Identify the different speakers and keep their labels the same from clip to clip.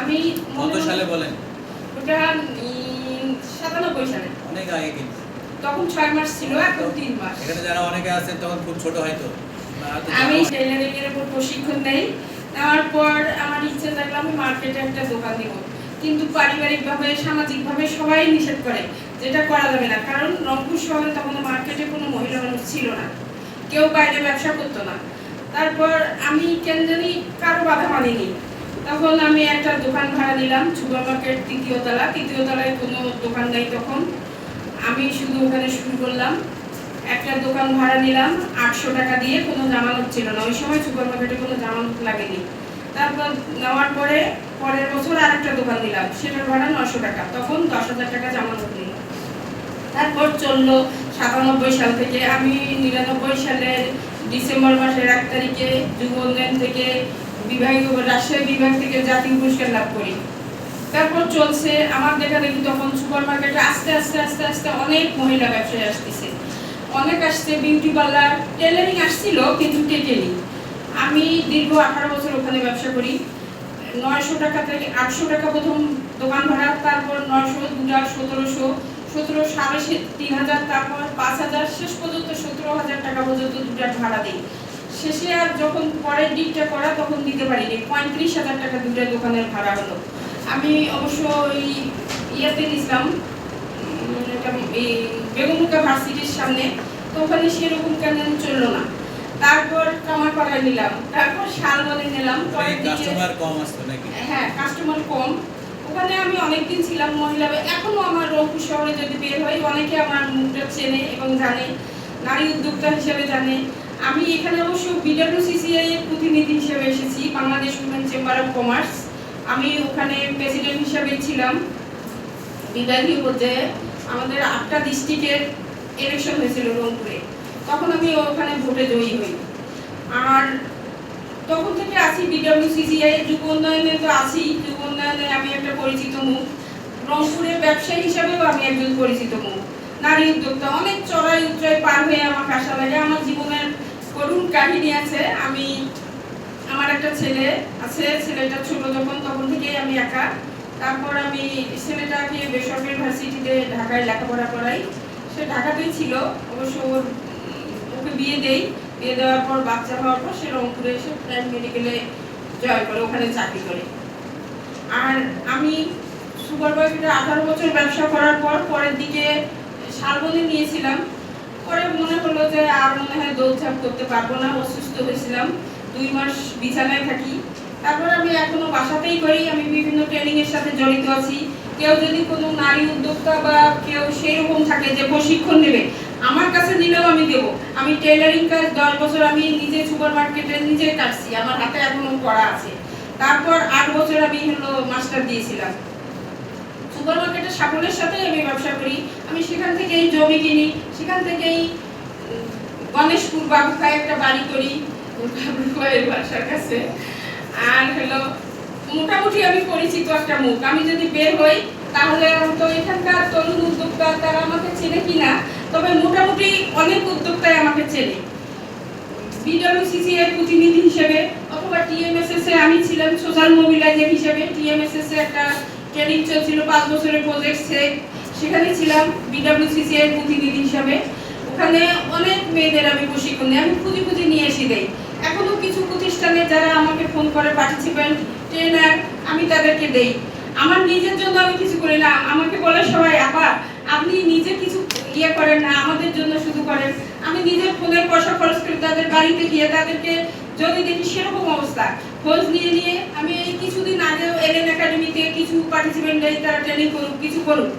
Speaker 1: আমি
Speaker 2: কত সালে বলেন?
Speaker 1: ওটা সাতানব্বই সালে।
Speaker 2: অনেক আগে কিন্তু।
Speaker 1: তখন ছয় মাস ছিল এখন তিন মাস।
Speaker 2: এখানে যারা অনেকে আছেন তখন খুব ছোট হয়তো।
Speaker 1: আমি টেলারিং এর উপর প্রশিক্ষণ নেই। নেওয়ার পর আমার ইচ্ছে থাকল আমি মার্কেটে একটা দোকান দিব। কিন্তু পারিবারিকভাবে সামাজিকভাবে সবাই নিষেধ করে যেটা করা যাবে না। কারণ রংপুর শহরে তখন মার্কেটে কোনো মহিলা মানুষ ছিল না। কেউ বাইরে ব্যবসা করতো না। তারপর আমি কেন জানি কারও বাধা মানিনি। তখন আমি একটা দোকান ভাড়া নিলাম সুপার মার্কেট তৃতীয় তলা। তৃতীয় তলায় কোনো দোকান নেই তখন। আমি শুধু ওখানে শুরু করলাম। একটা দোকান ভাড়া নিলাম, আটশো টাকা দিয়ে, কোনো জামানত ছিল না। ওই সময় সুপার মার্কেটে কোনো জামানত লাগেনি। তারপর নেওয়ার পরে, পরের বছর আর একটা দোকান দিলাম সেটার ভাড়া নশো টাকা। তখন দশ হাজার টাকা জামানত নিল তারপর চলল সাতানব্বই সাল থেকে। আমি নিরানব্বই সালের ডিসেম্বর মাসের এক তারিখে যুব উন্নয়ন থেকে বিভাগীয় রাজশাহী বিভাগ থেকে জাতীয় পুরস্কার লাভ করি। তারপর চলছে, আমার দেখা দেখি তখন সুপার মার্কেটে আস্তে আস্তে আস্তে আস্তে অনেক মহিলা ব্যবসায়ী আসতেছে। অনেক আসছে বিউটি পার্লার টেলারিং আসছিল, কিন্তু টেকেনি আমি দীর্ঘ আঠারো বছর ওখানে ব্যবসা করি। নয়শো টাকা থেকে আটশো টাকা প্রথম দোকান ভাড়া, তারপর নয়শো দুটা সতেরোশো, সতেরো সাড়ে তিন হাজার, তারপর পাঁচ হাজার, শেষ পর্যন্ত সতেরো হাজার টাকা পর্যন্ত দুটার ভাড়া দিই। শেষে আর যখন পরের দিকটা করা তখন দিতে পারিনি। পঁয়ত্রিশ হাজার টাকা দুটো দোকানের ভাড়া হলো। আমি অবশ্য ওই ইয়েতে নিছিলাম এই বেগুনমুখা ভার্সিটির সামনে। তো ওখানে সেরকম কেন চলল না। তারপর কামার পাড়ায় নিলাম। তারপর শালবনে নিলাম। পরের দিকে
Speaker 2: কাস্টমার কম আসতো নাকি?
Speaker 1: হ্যাঁ কাস্টমার কম। ওখানে আমি অনেকদিন ছিলাম মহিলা এখনও আমার রংপুর শহরে যদি বের হয় অনেকে আমার মুখটা চেনে এবং জানে নারী উদ্যোক্তা হিসেবে জানে। আমি এখানে অবশ্য বিডব্লিউসিসিআই এর প্রতিনিধি হিসেবে এসেছি, Bangladesh women chamber of commerce আমি ওখানে প্রেসিডেন্ট হিসেবে ছিলাম। বিভাগীয় পর্যায়ে আমাদের আটটা ডিস্ট্রিক্টের ইলেকশন হয়েছিল রংপুরে। তখন আমি ওখানে ভোটে জয়ী হই। আর তখন থেকে আছি বিডব্লিউসিসিআই যুব উন্নয়নে তো আছি। যুব উন্নয়নে আমি একটা পরিচিত মুখ। রংপুরের ব্যবসায়ী হিসাবেও আমি একজন পরিচিত মুখ। নারী উদ্যোক্তা, অনেক চড়াই উচ্চয় পার হয়ে আমাকে আসা লাগে আমার জীবনের করুণ কাহিনী আছে। আমি, আমার একটা ছেলে আছে, ছেলেটা ছোট যখন, তখন থেকেই আমি একা। তারপর আমি ছেলেটাকে বেসরকারি ভার্সিটিতে ঢাকায় লেখাপড়া করাই। সে ঢাকাতেই ছিল, অবশ্য ওর, ওকে বিয়ে দেই। বিয়ে দেওয়ার পর বাচ্চা হওয়ার পর সে রংপুরে এসে প্রাইম মেডিকেলে জয় করে, ওখানে চাকরি করে। আর আমি সুপার মার্কেটে আঠারো বছর ব্যবসা করার পর পরের দিকে শালবনে নিয়েছিলাম। পরে মনে হলো যে আর মনে হয় দৌড়ঝাঁপ করতে পারব না, অসুস্থ হয়েছিলাম। দুই মাস বিছানায় থাকি। তারপর আমি এখনও বাসাতেই করি। আমি বিভিন্ন ট্রেনিং এর সাথে জড়িত আছি। কেউ যদি কোনো নারী উদ্যোক্তা বা কেউ সেরকম থাকে যে প্রশিক্ষণ নেবে, আমার কাছে নিলেও আমি দেব। আমি টেলারিং কাজ দশ বছর আমি নিজে সুপার মার্কেটে নিজে কাটছি। আমার হাতে এখনও করা আছে। তারপর আট বছর আমি হলো মাস্টার দিয়েছিলাম। সুপার মার্কেটের সাফল্যের সাথে আমি ব্যবসা করি। আমি সেখান থেকেই জমি কিনি সেখান থেকেই গণেশপুর বাবুখায় একটা বাড়ি করি বাবুখায়ের বাসার কাছে। আর হলো, মোটামুটি আমি পরিচিত একটা মুখ। আমি যদি বের হই, তাহলে হয়তো এখানকার তরুণ উদ্যোক্তা তারা আমাকে চেনে কিনা, তবে মোটামুটি অনেক উদ্যোক্তাই আমাকে চেনে। বিডব্লিউসিসি এর প্রতিনিধি হিসেবে, অথবা টিএমএসএস এ আমি ছিলাম সোশ্যাল মোবিলাইজার হিসেবে। টিএমএসএস এ একটা ট্রেনিং চলছিল, পাঁচ বছরের প্রজেক্ট সেখানে ছিলাম। বিডব্লিউসিসি এর প্রতিনিধি হিসেবে ওখানে অনেক মেয়েদের আমি প্রশিক্ষণ আমি খুঁজে খুঁজে নিয়ে এসে দেই। এখনও কিছু প্রতিষ্ঠানে যারা আমাকে ফোন করে পার্টিসিপেন্ট ট্রেনার আমি তাদেরকে দেই। আমার নিজের জন্য আমি কিছু করি না, আমাকে বলে সবাই, আপা, আপনি নিজে কিছু ইয়ে করেন না, আমাদের জন্য শুধু করেন। আমি নিজের ফোনের পয়সা খরচ করে তাদের বাড়িতে গিয়ে তাদেরকে যদি দেখি সেরকম অবস্থা। খোঁজ নিয়ে নিয়ে আমি এই কিছুদিন আগেও এলএন একাডেমিতে কিছু পার্টিসিপেন্ট তারা ট্রেনিং করুক, কিছু করুক।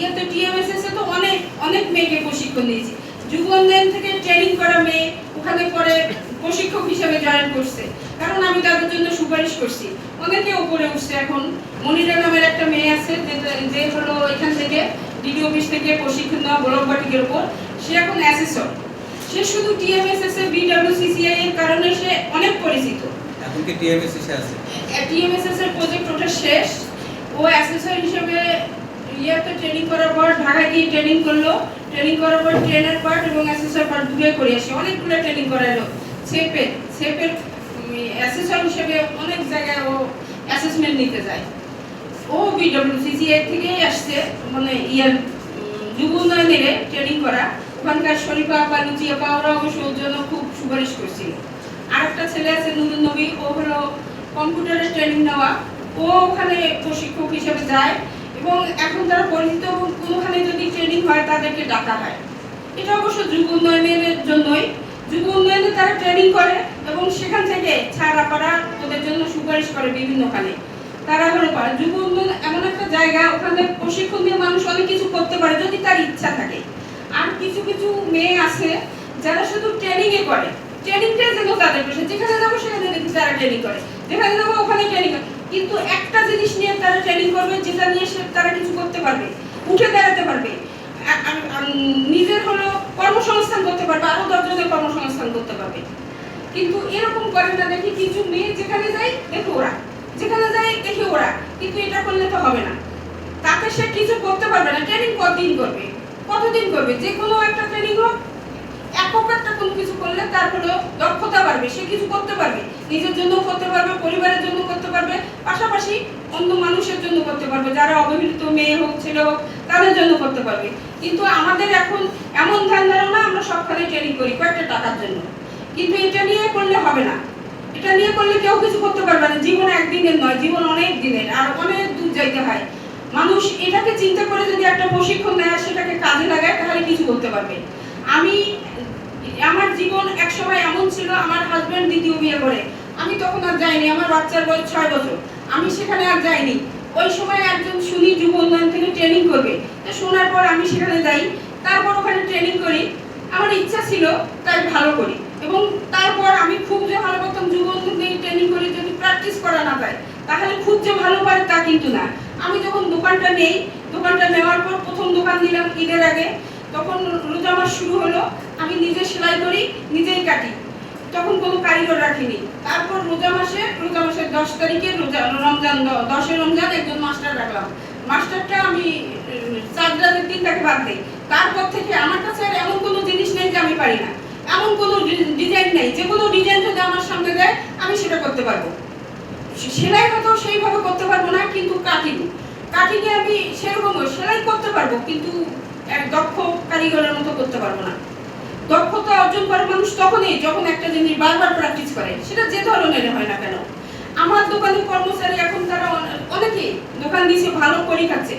Speaker 1: আর ইয়েতে টিএমএসএস এ তো অনেক অনেক মেয়েকে প্রশিক্ষণ দিয়েছি। যুব উন্নয়ন থেকে ট্রেনিং করা মেয়ে ওখানে পরে প্রশিক্ষক হিসেবে জয়েন করছে। কারণ আমি তাদের জন্য সুপারিশ করছি। অনেকে উপরে উঠছে এখন। মনিরা নামের একটা মেয়ে আছে যে- যে হলো এখান থেকে ডিডি অফিস থেকে প্রশিক্ষণ দেওয়া ব্লক বাটিকের উপর সে এখন অ্যাসেসর সে শুধু টিএমএসএস এর বিডব্লিউসিসিআই এর কারণে সে অনেক পরিচিত।
Speaker 2: এখন কি টিএমএস এসে আছে?
Speaker 1: টিএমএসএস এর প্রজেক্ট ওটা শেষ। ও অ্যাসেসর হিসেবে ইয়াতে ট্রেনিং করার পর ঢাকায় গিয়ে ট্রেনিং করল। ট্রেনিং করার পর ট্রেনের পার্ট এবং অ্যাসেসর পার্ট দুটোই করে আসে। অনেকগুলো ট্রেনিং করালো। সেপে সেপের অ্যাসেসর হিসেবে অনেক জায়গায় ও অ্যাসেসমেন্ট নিতে যায়। ও বিডব্লিউসিসি এর থেকেই আসছে মানে ইয়ার যুব উন্নয়নের ট্রেনিং করা। ওখানকার শরীফা বা লুচিয়াপা ওরা অবশ্য ওর জন্য খুব সুপারিশ করছিল। আর একটা ছেলে আছে নুরুন নবী, ও হলো কম্পিউটারের ট্রেনিং নেওয়া। ও ওখানে প্রশিক্ষক হিসেবে যায়। এবং এখন তারা পরিচিত এবং কোনোখানে যদি ট্রেনিং হয়, তাদেরকে ডাকা হয়। এটা অবশ্য যুব উন্নয়নের জন্যই। যুব উন্নয়নে তারা ট্রেনিং করে এবং সেখান থেকে ছাড়া পাড়া ওদের জন্য সুপারিশ করে বিভিন্নখানে। তারা হলো পারে যুব উন্নয়ন এমন একটা জায়গা, ওখানে প্রশিক্ষণ দিয়ে মানুষ অনেক কিছু করতে পারে যদি তার ইচ্ছা থাকে। আর কিছু কিছু মেয়ে আছে যারা শুধু ট্রেনিং এ করে। ট্রেনিংটা যেন তাদের পেশা, যেখানে যাব সেখানে দেখি তারা ট্রেনিং করে। যেখানে যাব ওখানে ট্রেনিং করে। কিন্তু একটা জিনিস নিয়ে তারা ট্রেনিং করবে, যেটা নিয়ে সে তারা কিছু করতে পারবে, উঠে দাঁড়াতে পারবে। নিজের হলো কর্মসংস্থান করতে পারবে আরও দশজনের কর্মসংস্থান করতে পারবে। কিন্তু এরকম করে না দেখি কিছু মেয়ে যেখানে যায় দেখো ওরা, যেখানে যায় দেখি ওরা, কিন্তু এটা করলে তো হবে না। তাতে সে কিছু করতে পারবে না ট্রেনিং কতদিন করবে? কতদিন করবে? যে কোনো একটা ট্রেনিং হোক একক একটা কোনো কিছু করলে তার হলো দক্ষতা বাড়বে, সে কিছু করতে পারবে, নিজের জন্য করতে পারবে, পরিবারের জন্য করতে পারবে, পাশাপাশি অন্য মানুষের জন্য করতে পারবে, যারা অবহেলিত মেয়ে হোক, ছেলে হোক, তাদের জন্য করতে পারবে। কিন্তু আমাদের এখন এমন ধ্যান ধারণা আমরা সবখানে ট্রেনিং করি কয়েকটা টাকার জন্য। কিন্তু এটা নিয়ে করলে হবে না। এটা নিয়ে করলে কেউ কিছু করতে পারবে না। জীবন একদিনের নয়, জীবন অনেক দিনের, আর অনেক দূর যাইতে হয়। মানুষ এটাকে চিন্তা করে যদি একটা প্রশিক্ষণ নেয় সেটাকে কাজে লাগায়, তাহলে কিছু করতে পারবে। আমি আমার জীবন এক সময় এমন ছিল, আমার হাজবেন্ড দ্বিতীয় বিয়ে করে। আমি তখন আর যাইনি, আমার বাচ্চার বয়স ছয় বছর। আমি সেখানে আর যাইনি। ওই সময় একজন শুনি যুব উন্নয়ন থেকে ট্রেনিং করবে। তো শোনার পর আমি সেখানে যাই। তারপর ওখানে ট্রেনিং করি। আমার ইচ্ছা ছিল তাই ভালো করি। এবং তারপর আমি খুব যে ভালো করতাম যুব উন্নয়ন থেকে ট্রেনিং করি, যদি প্র্যাকটিস করা না যায়, তাহলে খুব যে ভালো পারে তা কিন্তু না। আমি যখন দোকানটা নেই, দোকানটা নেওয়ার পর প্রথম দোকান নিলাম ঈদের আগে। তখন রোজা মাস শুরু হলো, আমি নিজে সেলাই করি, নিজেই কাটি। তখন কোনো কারিগর রাখিনি। তারপর রোজা মাসে রোজা মাসের দশ তারিখে রোজা, রমজান দ- দশই রমজান একজন মাস্টার রাখলাম। মাস্টারটা আমি চার রাতের দিন তাকে বাদ দিই। তারপর থেকে আমার কাছে আর এমন কোনো জিনিস নেই যে আমি পারি না। এমন কোনো ডিজাইন নেই। যে কোনো ডিজাইন যদি আমার সামনে দেয়, আমি সেটা করতে পারব। সেলাই হয়তো সেইভাবে করতে পারব না, কিন্তু কাটিং কাটিংয়ে আমি সেরকম সেলাই করতে পারব, কিন্তু দক্ষ কারিগরের মতো করতে পারব না। দক্ষতা অর্জন করে মানুষ তখনই যখন একটা জিনিস বারবার প্র্যাকটিস করে, সেটা যে ধরনের হয় না কেন। আমার দোকানের কর্মচারী এখন তারা অনে- অনেকেই দোকান দিয়েছে ভালো করি খাচ্ছে।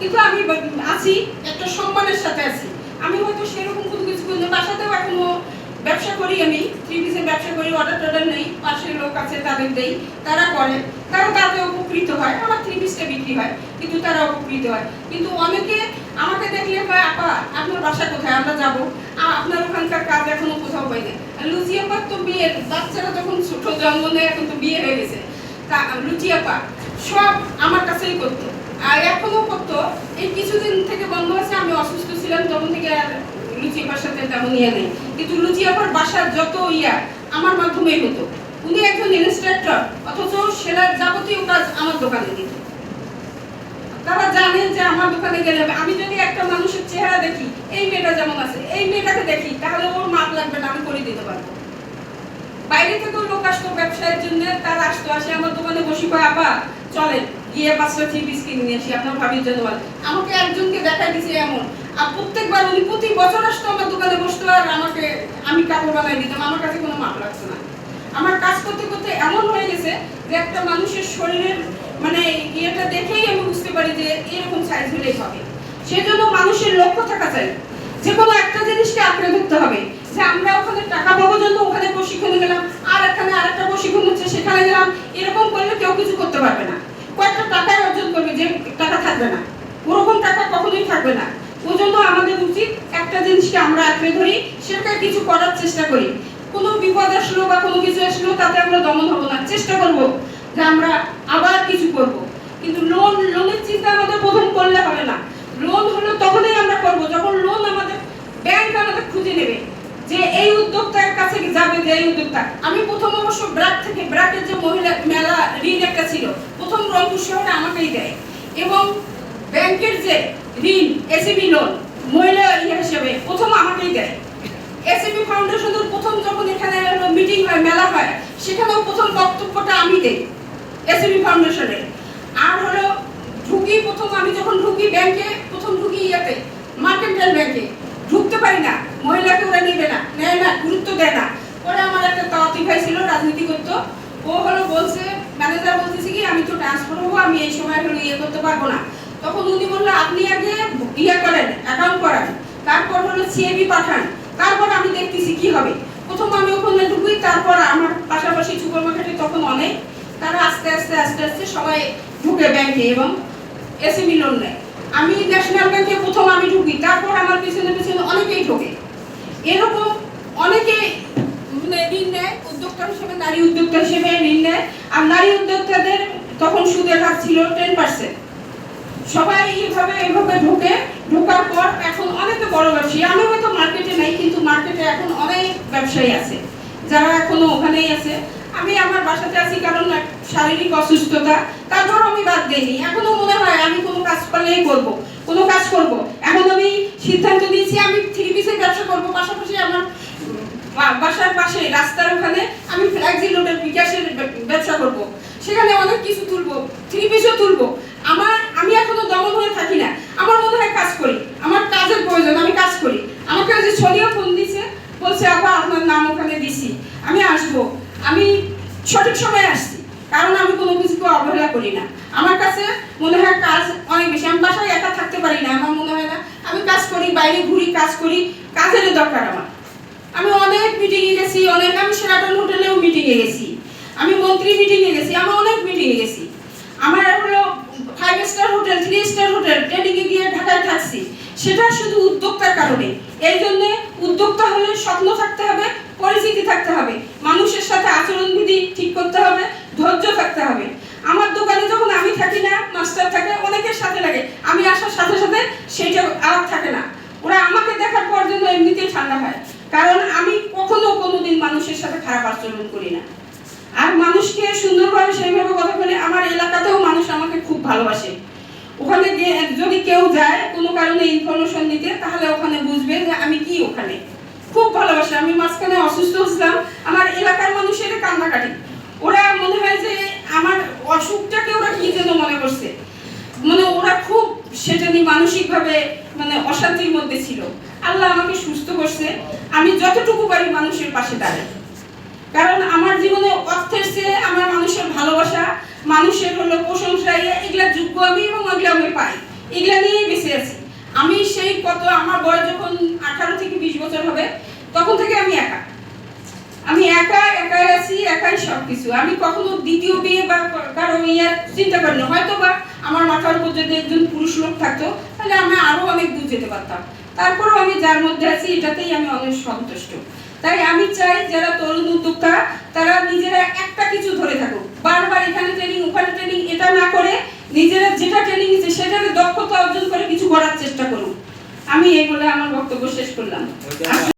Speaker 1: কিন্তু আমি আছি, একটা সম্মানের সাথে আছি। আমি হয়তো সেরকম কোনো কিছু করি না বাসাতেও এখনও ব্যবসা করি আমি থ্রি পিসের ব্যবসা করি অর্ডার টর্ডার নেই, পাশের লোক আছে তাদের দেই, তারা করে। তারা তাতে উপকৃত হয়, আমার থ্রি পিসটা বিক্রি হয়, কিন্তু তারা উপকৃত হয়। কিন্তু অনেকে আমাকে দেখলে কয়, আপা, আপনার বাসা কোথায়? আমরা যাব। আপনার ওখানকার কাজ এখনও কোথাও পাই না লুচি আপার তো বিয়ের, বাচ্চারা যখন ছোট জন্ম নেয় এখন তো বিয়ে হয়ে গেছে। তা, লুচি আপা, সব আমার কাছেই করতো। আর এখনও করতো। এই কিছুদিন থেকে বন্ধ আছে আমি অসুস্থ ছিলাম, তখন থেকে আর লুচি আপার সাথে তেমন ইয়ে নেই। কিন্তু লুচি আপার বাসার যত ইয়া, আমার মাধ্যমেই হতো। উনি একজন ইনস্ট্রাক্টর, অথচ সেলার যাবতীয় কাজ আমার দোকানে দিত। তারা জানেন যে আমার দোকানে গেলে আমি যদি একটা মানুষের চেহারা দেখি, এই মেয়েটা যেমন আছে, এই মেয়েটাকে দেখি, তাহলে ওর মাপ লাগবে না, আমি করে দিতে পারব। বাইরে থেকেও লোক আসতো ব্যবসায়ের জন্য, তারা আসতো, আসে আমার দোকানে বসি কয় আপা, চলেন, গিয়ে পাঁচটা থ্রি পিস কিনে নিয়ে আসি, আপনার ভাবির জন্য আমাকে একজনকে দেখা দিছে এমন। আর প্রত্যেকবার উনি প্রতি বছর আসতো আমার দোকানে বসতো, আর আমাকে আমি কাপড় বানাই দিতাম, আমার কাছে কোনো মাপ লাগছে না। আমার কাজ করতে করতে এমন হয়ে গেছে যে একটা মানুষের শরীরের মানে ইয়েটা দেখেই আমি বুঝতে পারি যে এরকম সাইজ হলেই হবে। সেজন্য মানুষের লক্ষ্য থাকা চাই। যে কোনো একটা জিনিসকে আঁকড়ে ধরতে হবে। যে আমরা ওখানে টাকা পাবো জন্য ওখানে প্রশিক্ষণে গেলাম, আর এখানে আরেকটা প্রশিক্ষণ হচ্ছে, সেখানে গেলাম, এরকম করলে কেউ কিছু করতে পারবে না। কয়েকটা টাকায় অর্জন করবে যে টাকা থাকবে না। ওরকম টাকা কখনোই থাকবে না। ওই জন্য আমাদের উচিত একটা জিনিসকে আমরা আঁকড়ে ধরি সেটা কিছু করার চেষ্টা করি। কোনো বিপদ আসলো বা কোনো কিছু আসলো, তাতে আমরা দমন হব না। চেষ্টা করব যে আমরা আবার কিছু করব। কিন্তু লোন লোনের চিন্তা আমাদের প্রথম করলে হবে না। লোন হলো তখনই আমরা করব যখন লোন আমাদের ব্যাংক আমাদের খুঁজে নেবে যে এই উদ্যোক্তার কাছে যাবে, যে এই উদ্যোক্তা। আমি প্রথম অবশ্য ব্র্যাক থেকে ব্র্যাকের যে মহিলা মেলা ঋণ একটা ছিল, প্রথম রংপুর শহরে আমাকেই দেয়। এবং ব্যাংকের যে ঋণ এসিবি লোন মহিলা ইয়ে হিসেবে প্রথম আমাকেই দেয়। এসিবি ফাউন্ডেশনের প্রথম যখন এখানে মিটিং হয়, মেলা হয়, সেখানেও প্রথম বক্তব্যটা আমি দেই। এসএমই ফাউন্ডেশনে। আর হলো, ঢুকি প্রথম, আমি যখন ঢুকি ব্যাংকে, প্রথম ঢুকি ইয়াতে, মার্কেন্টাইল ব্যাংকে। ঢুকতে পারি না, মহিলাকে ওরা নেবে না, নেয় না, গুরুত্ব দেয় না। ওরা আমার একটা তাওয়াতি ভাই ছিল, রাজনীতি করতো। ও হলো বলছে ম্যানেজার বলতেছে কি, আমি তো ট্রান্সফার হব, আমি এই সময় হলো ইয়ে করতে পারব না। তখন উনি বলল, আপনি আগে ইয়ে করেন অ্যাকাউন্ট করান। তারপর হলো সিএবি পাঠান। তারপর আমি দেখতেছি কি হবে। প্রথম আমি ওখানে ঢুকি, তারপর আমার পাশাপাশি সুপার মার্কেটে তখন অনেক তারা আস্তে আস্তে আস্তে আস্তে সবাই ঢুকে ব্যাংকে এবং এসএমই লোন নেয়। আমি ন্যাশনাল ব্যাংকে প্রথম আমি ঢুকি, তারপর আমার পিছনে পিছনে অনেকেই ঢোকে। এরকম অনেকে মানে ঋণ নেয়, উদ্যোক্তা হিসেবে, নারী উদ্যোক্তা হিসেবে ঋণ নেয়। আর নারী উদ্যোক্তাদের তখন সুদের হার ছিল টেন পার্সেন্ট সবাই এইভাবে এইভাবে ঢুকে। ঢোকার পর এখন অনেকে বড় ব্যবসায়ী আমি হয়তো মার্কেটে নাই, কিন্তু মার্কেটে এখন অনেক ব্যবসায়ী আছে। যারা এখনও ওখানেই আছে। আমি আমার বাসাতে আছি কারণ শারীরিক অসুস্থতা। তারপর আমি বাদ দিইনি। এখনও মনে হয় আমি কোনো কাজ করলেই করব, কোনো কাজ করব। এখন আমি সিদ্ধান্ত নিয়েছি, আমি থ্রি পিসের ব্যবসা করব। পাশাপাশি আমার বাসার পাশে, রাস্তার ওখানে আমি ফ্ল্যাক্সি লোডের বিকাশের ব্যবসা করব। সেখানে অনেক কিছু তুলবো, থ্রি পিসও তুলবো। আমার, আমি এখনও দমন হয়ে থাকি না। আমার মনে হয় কাজ করি। আমার কাজের প্রয়োজন, আমি কাজ করি। আমাকে যে ছড়িয়ে ফোন দিছে, বলছে আবার আপনার নাম ওখানে দিছি। আমি আসব। আমি সঠিক সময়ে আসছি। কারণ আমি কোনো কিছুকে অবহেলা করি না। আমার কাছে মনে হয় কাজ অনেক বেশি। আমি বাসায় একা থাকতে পারি না, আমার মনে হয় না। আমি কাজ করি, বাইরে ঘুরি, কাজ করি, কাজের দরকার আমার। আমি অনেক মিটিংয়ে গেছি, অনেক আমি সেরাটন হোটেলেও মিটিংয়ে গেছি। আমি মন্ত্রী মিটিংয়ে গেছি, আমি অনেক মিটিংয়ে গেছি। আমার হলো five star hotel three star hotel ট্রেনিংয়ে গিয়ে ঢাকায় থাকছি। সেটা শুধু উদ্যোক্তার কারণে। এই জন্য উদ্যোক্তা হলে স্বপ্ন থাকতে হবে, পরিচিতি থাকতে হবে, মানুষের সাথে আচরণবিধি ঠিক করতে হবে, ধৈর্য থাকতে হবে। আমার দোকানে যখন আমি থাকি না, মাস্টার থাকে, অনেকের সাথে লাগে, আমি আসার সাথে সাথে সেইটা আর থাকে না। ওরা আমাকে দেখার পর জন্য এমনিতেই ঠান্ডা হয়। কারণ আমি কখনো কোনোদিন মানুষের সাথে খারাপ আচরণ করি না। আর মানুষকে সুন্দরভাবে সেইভাবে কথা বলে, আমার এলাকাতেও মানুষ আমাকে খুব ভালোবাসে। ওখানে যদি কেউ যায় কোনো কারণে ইনফরমেশন দিতে, তাহলে ওখানে বুঝবে যে আমি কি ওখানে। খুব ভালোবাসে, আমি মাঝখানে অসুস্থ হয়েছিলাম। আমার এলাকার মানুষের কান্নাকাটি। ওরা মনে হয় যে আমার অসুখটাকে ওরা কি যেন মনে করছে। মানে ওরা খুব, সেটা নিয়ে মানসিকভাবে মানে অশান্তির মধ্যে ছিল। আল্লাহ আমাকে সুস্থ করছে। আমি যতটুকু পারি মানুষের পাশে দাঁড়াই। কারণ আমার জীবনে অর্থের চেয়ে আমার মানুষের ভালোবাসা, মানুষের হলো প্রশংসা এগুলা যোগ্য আমি এবং ওগুলা আমি পাই। এগুলা নিয়েই বেঁচে আছি। আমি সেই কত, আমার বয়স যখন আঠারো থেকে বিশ বছর হবে, তখন থেকে আমি একা। আমি একা, একাই আছি, একাই সব কিছু আমি কখনো দ্বিতীয় বিয়ে বা কারও ইয়ে চিন্তা করিনি হয়তো বা আমার মাথার উপর যদি একজন পুরুষ লোক থাকতো, তাহলে আমি আরও অনেক দূর যেতে পারতাম। তারপরেও আমি যার মধ্যে আছি, এটাতেই আমি অনেক সন্তুষ্ট। তাই আমি চাই যারা তরুণ উদ্যোক্তা, তারা নিজেরা একটা কিছু ধরে থাকুক। বারবার এখানে ট্রেনিং ওখানে ট্রেনিং এটা না করে নিজেরা যেটা ট্রেনিং নিচ্ছে সেটাকে দক্ষতা অর্জন করে কিছু করার চেষ্টা করুন। আমি এই বলে আমার বক্তব্য শেষ করলাম।